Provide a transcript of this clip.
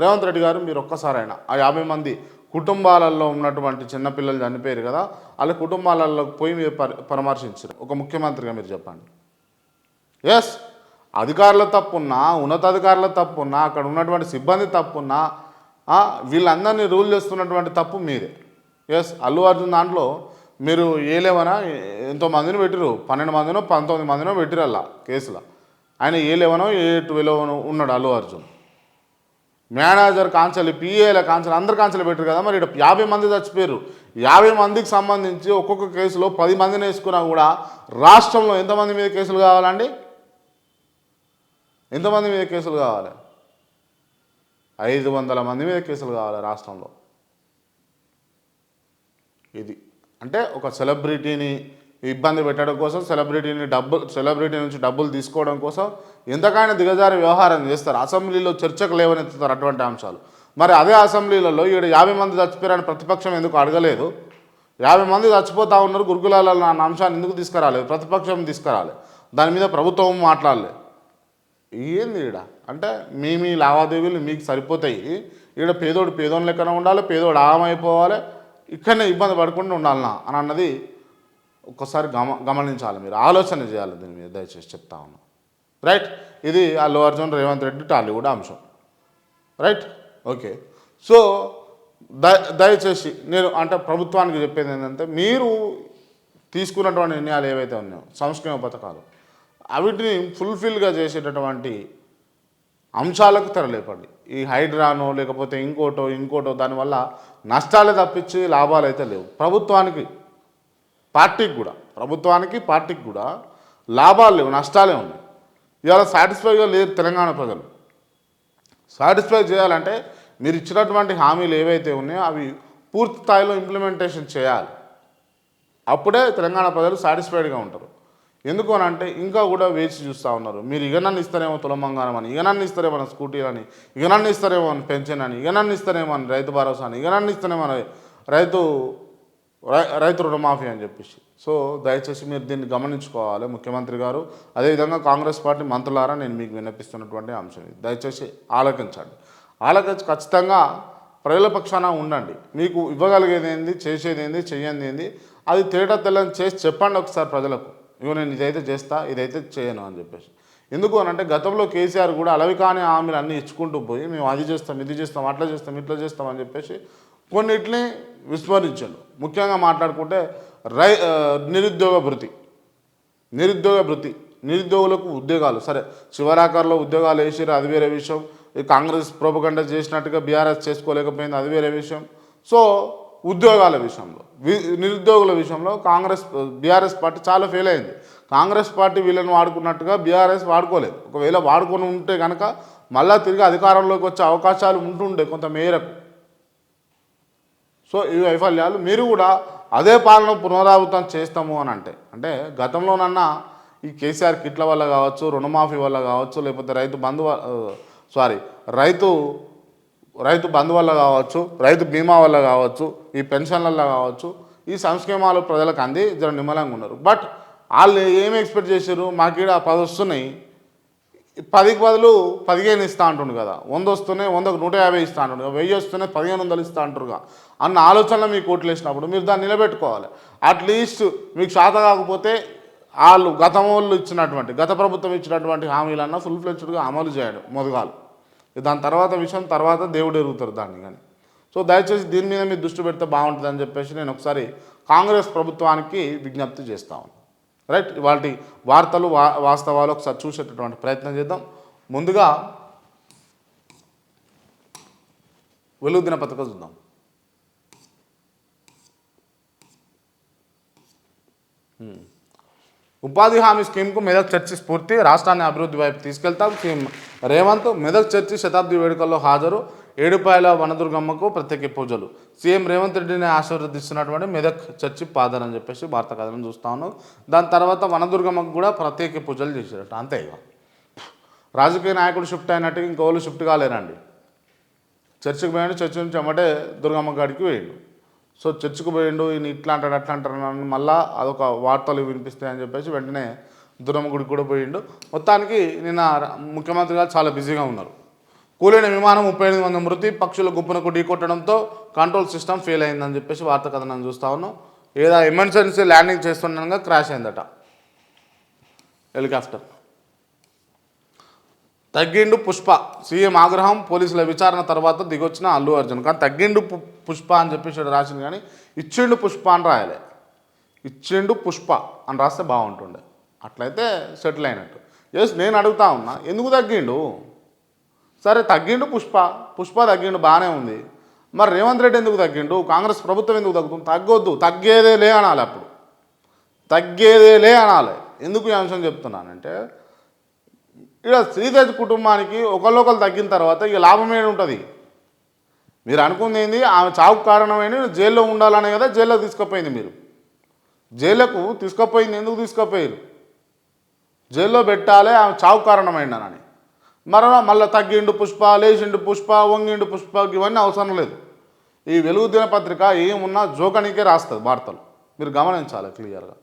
రేవంత్ రెడ్డి గారు మీరు ఒక్కసారైనా ఆ యాభై మంది కుటుంబాలలో ఉన్నటువంటి చిన్నపిల్లలు చనిపోయారు కదా వాళ్ళ కుటుంబాలలో పోయి మీరు పరామర్శించారు. ఒక ముఖ్యమంత్రిగా మీరు చెప్పండి. ఎస్ అధికారుల తప్పున్నా ఉన్నతాధికారుల తప్పున్నా అక్కడ ఉన్నటువంటి సిబ్బంది తప్పున్నా వీళ్ళందరినీ రూల్ చేస్తున్నటువంటి తప్పు మీదే. ఎస్ అల్లు అర్జున్ దాంట్లో మీరు ఏలేవనా? ఎంతో మందిని పెట్టిరు పన్నెండు మందినో పంతొమ్మిది మందినో పెట్టిరు అలా కేసులో. ఆయన ఏ లెవెనో ఏ ట్వెల్వనో ఉన్నాడు అల్లు అర్జున్. మేనేజర్ కాంచెలు పిఏల కాంచెలు అందరు కాంచెలు పెట్టారు కదా మరి ఇక్కడ యాభై మంది చచ్చిపోయారు. యాభై మందికి సంబంధించి ఒక్కొక్క కేసులో పది మందిని వేసుకున్నా కూడా రాష్ట్రంలో ఎంతమంది మీద కేసులు కావాలండి? ఎంతమంది మీద కేసులు కావాలి? ఐదు వందల మంది మీద కేసులు కావాలి రాష్ట్రంలో. ఇది అంటే ఒక సెలబ్రిటీని ఇబ్బంది పెట్టడం కోసం సెలబ్రిటీని డబ్బులు సెలబ్రిటీ నుంచి డబ్బులు తీసుకోవడం కోసం ఎంతకైనా దిగజారి వ్యవహారం చేస్తారు. అసెంబ్లీలో చర్చకు లేవనెత్తుతారు అటువంటి అంశాలు. మరి అదే అసెంబ్లీలలో ఈడ యాభై మంది చచ్చిపోయారని ప్రతిపక్షం ఎందుకు అడగలేదు? యాభై మంది చచ్చిపోతా ఉన్నారు గురుకులాలలో అన్న అంశాన్ని ఎందుకు తీసుకురాలేదు? ప్రతిపక్షం తీసుకురాలి. దాని మీద ప్రభుత్వం మాట్లాడలేదు ఏంది ఈడ? అంటే మీ మీ లావాదేవీలు మీకు సరిపోతాయి. ఈడ పేదోడు పేదోని లెక్కన ఉండాలి పేదోడు ఆమైపోవాలి ఇక్కడనే ఇబ్బంది పడకుండా ఉండాలనా? అని అన్నది ఒక్కసారి గమ గమనించాలి మీరు. ఆలోచన చేయాలి దీని మీద దయచేసి చెప్తా ఉన్నా. రైట్ ఇది అల్లు అర్జున్ రేవంత్ రెడ్డి టాలీవుడ్ అంశం. రైట్ ఓకే సో ద దయచేసి నేను అంటే ప్రభుత్వానికి చెప్పేది ఏంటంటే మీరు తీసుకున్నటువంటి నిర్ణయాలు ఏవైతే ఉన్నాయో సంక్షేమ పథకాలు అవిటిని ఫుల్ఫిల్గా చేసేటటువంటి అంశాలకు తెరలేపండి. ఈ హైడ్రానో లేకపోతే ఇంకోటో ఇంకోటో దానివల్ల నష్టాలే తప్పించి లాభాలు అయితే లేవు. ప్రభుత్వానికి పార్టీకి కూడా ప్రభుత్వానికి పార్టీకి కూడా లాభాలు లేవు నష్టాలే ఉన్నాయి. ఇవాళ సాటిస్ఫైగా లేరు తెలంగాణ ప్రజలు. సాటిస్ఫై చేయాలంటే మీరు ఇచ్చినటువంటి హామీలు ఏవైతే ఉన్నాయో అవి పూర్తి స్థాయిలో ఇంప్లిమెంటేషన్ చేయాలి. అప్పుడే తెలంగాణ ప్రజలు సాటిస్ఫైడ్గా ఉంటారు. ఎందుకు అని అంటే ఇంకా కూడా వేచి చూస్తూ ఉన్నారు. మీరు ఇక నన్ను ఇస్తారేమో తులమంగానం అని ఇక నన్ను ఇస్తారేమో అని ఇక నన్ను ఇస్తారేమో అని పెన్షన్ అని ఇక నన్ను ఇస్తారేమో అని రైతు భరోసా అని ఇక నన్ను ఇస్తారేమో అని రైతు రైతు రుణమాఫీ అని చెప్పేసి. సో దయచేసి మీరు దీన్ని గమనించుకోవాలి ముఖ్యమంత్రి గారు. అదేవిధంగా కాంగ్రెస్ పార్టీ మంత్రులారా నేను మీకు విన్నపిస్తున్నటువంటి అంశం ఇది. దయచేసి ఆలకించండి. ఆలోచించి ఖచ్చితంగా ప్రజల పక్షాన ఉండండి. మీకు ఇవ్వగలిగేది ఏంది చేసేది ఏంది చెయ్యంది ఏంది అది తేట తెల్లని చేసి చెప్పండి ఒకసారి ప్రజలకు. ఇగో నేను ఇదైతే చేస్తా ఇదైతే చేయను అని చెప్పేసి. ఎందుకు అని అంటే గతంలో కేసీఆర్ కూడా అలవి కాని హామీలు అన్నీ ఇచ్చుకుంటూ పోయి మేము అది చేస్తాం ఇది చేస్తాం అట్లా చేస్తాం ఇట్లా చేస్తాం అని చెప్పేసి కొన్నిటిని విస్మరించాడు. ముఖ్యంగా మాట్లాడుకుంటే రై నిరుద్యోగ భృతి. నిరుద్యోగ భృతి. నిరుద్యోగులకు ఉద్యోగాలు. సరే చివరాఖరులో ఉద్యోగాలు వేసారు అది వేరే విషయం. ఈ కాంగ్రెస్ ప్రోపగండ చేసినట్టుగా బీఆర్ఎస్ చేసుకోలేకపోయింది అది వేరే విషయం. సో ఉద్యోగాల విషయంలో నిరుద్యోగుల విషయంలో కాంగ్రెస్ బీఆర్ఎస్ పార్టీ చాలా ఫెయిల్ అయింది. కాంగ్రెస్ పార్టీ వీళ్ళని వాడుకున్నట్టుగా బీఆర్ఎస్ వాడుకోలేదు. ఒకవేళ వాడుకొని ఉంటే కనుక మళ్ళా తిరిగి అధికారంలోకి వచ్చే అవకాశాలు ఉంటుండే కొంత మేరకు. సో ఈ వైఫల్యాలు మీరు కూడా అదే పాలన పునరావృతం చేస్తాము అని అంటే. అంటే గతంలోనన్నా ఈ కేసీఆర్ కిట్ల వల్ల కావచ్చు రుణమాఫీ వల్ల కావచ్చు లేకపోతే రైతు బంధు సారీ రైతు రైతు బంధు వల్ల కావచ్చు రైతు బీమా వల్ల కావచ్చు ఈ పెన్షన్ల వల్ల కావచ్చు ఈ సంక్షేమాలు ప్రజలకు అంది జర నిమ్మలంగా ఉన్నారు. బట్ వాళ్ళు ఏమి ఎక్స్పెక్ట్ చేశారు? మాకీడ పది వస్తున్నాయి పదికి బదులు పదిహేను ఇస్తా అంటుండు కదా. వంద వస్తూనే వందకు నూట యాభై ఇస్తా అంటుండు కదా. వెయ్యి వస్తూనే పదిహేను వందలు ఇస్తా అంటారుగా అన్న ఆలోచనలు మీకు ఓట్లు వేసినప్పుడు మీరు దాన్ని నిలబెట్టుకోవాలి. అట్లీస్ట్ మీకు శాత కాకపోతే వాళ్ళు గతం వాళ్ళు ఇచ్చినటువంటి గత ప్రభుత్వం ఇచ్చినటువంటి హామీలన్నా ఫుల్ ఫ్లెచ్డ్గా అమలు చేయడం మొదగాలు దాని తర్వాత విషయం తర్వాత దేవుడు ఎరుగుతారు దాన్ని కానీ. సో దయచేసి దీని మీద మీరు దృష్టి పెడితే బాగుంటుందని చెప్పేసి నేను ఒకసారి కాంగ్రెస్ ప్రభుత్వానికి విజ్ఞప్తి చేస్తాను రైట్ వాటి వార్తలు వా వాస్తవాలు ఒకసారి చూసేటటువంటి ప్రయత్నం చేద్దాం. ముందుగా వెలుగు దినపత్రిక చూద్దాం. ఉపాధి హామీ స్కీమ్కు మెదక్ చర్చి స్ఫూర్తి రాష్ట్రాన్ని అభివృద్ధి వైపు తీసుకెళ్తాం. సీఎం రేవంత్ మెదక్ చర్చి శతాబ్ది వేడుకల్లో హాజరు. ఏడుపాయల వనదుర్గమ్మకు ప్రత్యేక పూజలు. సీఎం రేవంత్ రెడ్డిని ఆశీర్వదిస్తున్నటువంటి మెదక్ చర్చి పాదర్ అని చెప్పేసి భారత కథలను చూస్తా ఉన్నాం. దాని తర్వాత వనదుర్గమ్మకు కూడా ప్రత్యేక పూజలు చేశారట అంతే ఇక రాజకీయ నాయకుడు షిఫ్ట్ అయినట్టు ఇంకోళ్ళు షిఫ్ట్ కాలేరండి. చర్చికి పోయాడు చర్చి నుంచి అమ్మటే దుర్గమ్మ గాడికి పోయిండు. సో చర్చికి పోయిండు ఈయన ఇట్లా అంటాడు అట్లా అంటాడు మళ్ళా అదొక వార్తలు వినిపిస్తాయని చెప్పేసి వెంటనే దుర్గమ్మ గుడికి కూడా పోయిండు. మొత్తానికి నిన్న ముఖ్యమంత్రి గారు చాలా బిజీగా ఉన్నారు. కూలిన విమానం ముప్పై ఎనిమిది మంది మృతి పక్షుల గుంపునకు ఢీకొట్టడంతో కంట్రోల్ సిస్టమ్ ఫెయిల్ అయిందని చెప్పేసి వార్త కథనం చూస్తా ఉన్నాం ఏదో ఎమర్జెన్సీ ల్యాండింగ్ చేస్తుండగా క్రాష్ అయిందట. హెలికాప్టర్. తగ్గిండు పుష్ప. సీఎం ఆగ్రహం పోలీసుల విచారణ తర్వాత దిగొచ్చిన అల్లు అర్జున్. కానీ తగ్గిండు పు- పుష్ప అని చెప్పేసి రాసింది కానీ ఇచ్చిండు పుష్ప అని రాయాలి. ఇచ్చిండు పుష్ప అని రాస్తే బాగుంటుండే. అట్లయితే సెటిల్ అయినట్టు. ఎస్ నేను అడుగుతా ఉన్నా ఎందుకు తగ్గిండు? సరే తగ్గిండు పుష్ప. పుష్ప తగ్గిండు బాగానే ఉంది. మరి రేవంత్ రెడ్డి ఎందుకు తగ్గిండు? కాంగ్రెస్ ప్రభుత్వం ఎందుకు తగ్గుతుంది? తగ్గొద్దు. తగ్గేదే లే అనాలి అప్పుడు. తగ్గేదే లే అనాలి. ఎందుకు ఈ అంశం చెప్తున్నానంటే ఇక శ్రీతేజ్ కుటుంబానికి ఒకళ్ళొకరు తగ్గిన తర్వాత ఇక లాభం ఏమి ఉంటుంది. మీరు అనుకుంది ఏంది? ఆమె చావుకు కారణమైన జైల్లో ఉండాలనే కదా జైల్లో తీసుకుపోయింది మీరు. జైలకు తీసుకుపోయింది ఎందుకు తీసుకుపోయారు జైల్లో పెట్టాలి ఆమె చావు కారణమైందనని మరలా మళ్ళీ తగ్గిండు పుష్ప లేచిండు పుష్ప వంగిండు పుష్ప ఇవన్నీ అవసరం లేదు. ఈ వెలుగు దినపత్రిక ఏమున్నా జోకనికే రాస్తుంది వార్తలు. మీరు గమనించాలి క్లియర్గా.